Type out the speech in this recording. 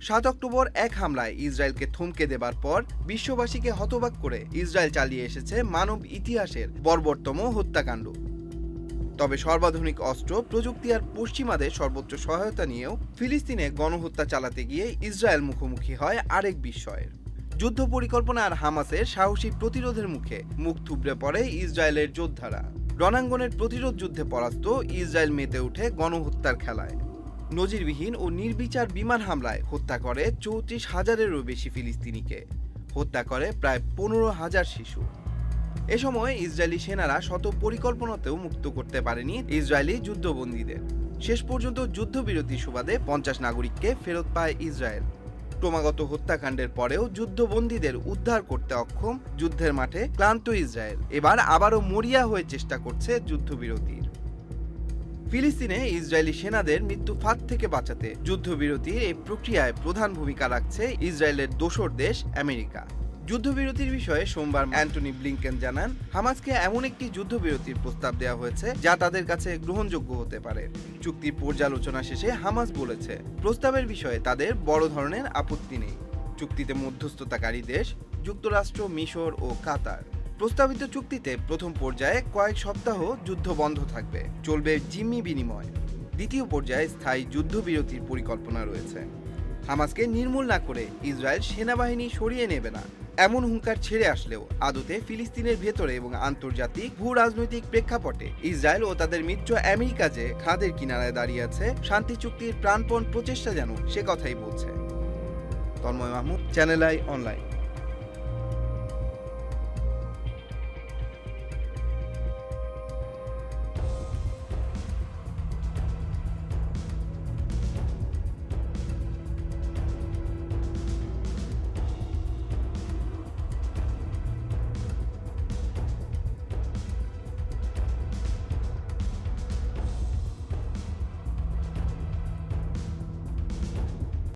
সাত অক্টোবর এক হামলায় ইসরায়েলকে থমকে দেবার পর বিশ্ববাসীকে হতবাক করে ইসরায়েল চালিয়ে এসেছে মানব ইতিহাসের বর্বরতম হত্যাকাণ্ড। তবে সর্বাধুনিক অস্ত্র, প্রযুক্তি আর পশ্চিমাদের সর্বোচ্চ সহায়তা নিয়েও ফিলিস্তিনে গণহত্যা চালাতে গিয়ে ইসরায়েল মুখোমুখি হয় আরেক বিস্ময়ের। যুদ্ধ পরিকল্পনা আর হামাসের সাহসী প্রতিরোধের মুখে মুখ থুবড়ে পড়ে ইসরায়েলের যোদ্ধারা। রণাঙ্গনের প্রতিরোধ যুদ্ধে পরাস্ত, ইসরায়েল মেতে ওঠে গণহত্যার খেলায়। নজিরবিহীন ও নির্বিচার বিমান হামলায় হত্যা করে চৌত্রিশ হাজারেরও বেশি ফিলিস্তিনিকে। হত্যা করে প্রায় পনেরো হাজার শিশু। এ সময় ইসরায়েলি সেনারা শত পরিকল্পনাতেও মুক্ত করতে পারেনি ইসরায়েলি যুদ্ধবন্দীদের। শেষ পর্যন্ত যুদ্ধবিরতি সুবাদে পঞ্চাশ নাগরিককে ফেরত পায় ইসরায়েল। ক্রমাগত হত্যাকাণ্ডের পরেও যুদ্ধবন্দীদের উদ্ধার করতে অক্ষম। যুদ্ধের মাঠে ক্লান্ত ইসরায়েল। এবার আবারও মরিয়া হয়ে চেষ্টা করছে যুদ্ধবিরতির ফিলিস্তিনে ইসরায়েলি সেনাদের মৃত্যু ফাঁদ থেকে বাঁচাতে যুদ্ধবিরতির এই প্রক্রিয়ায় প্রধান ভূমিকা রাখছে ইসরায়েলের দোসর দেশ আমেরিকা। যুদ্ধবিরতির বিষয়ে সোমবার অ্যান্টনি ব্লিংকেন জানান, হামাসকে এমন একটি যুদ্ধবিরতির প্রস্তাব দেওয়া হয়েছে যা তাদের কাছে গ্রহণযোগ্য হতে পারে। চুক্তির পর্যালোচনা শেষে হামাস বলেছে, প্রস্তাবের বিষয়ে তাদের বড় ধরনের আপত্তি নেই। চুক্তিতে মধ্যস্থতাকারী দেশ, যুক্তরাষ্ট্র, মিশর ও কাতার। প্রস্তাবিত চুক্তিতে প্রথম পর্যায়ে কয়েক সপ্তাহ যুদ্ধ বন্ধ থাকবে, চলবে জিম্মি বিনিময়। দ্বিতীয় পর্যায়ে স্থায়ী যুদ্ধবিরতির পরিকল্পনা রয়েছে। হামাসকে নির্মূল না করে ইসরায়েল সেনাবাহিনী সরিয়ে নেবে না। এমন হুঙ্কার ছেড়ে আসলেও আদতে ফিলিস্তিনের ভেতরে এবং আন্তর্জাতিক ভূ রাজনৈতিক প্রেক্ষাপটে ইসরায়েল ও তাদের মিত্র আমেরিকা যে খাদের কিনারায় দাঁড়িয়ে আছে, শান্তি চুক্তির প্রাণপণ প্রচেষ্টা যেন সে কথাই বলছে। Tanmoy Mahmud, Channel i online.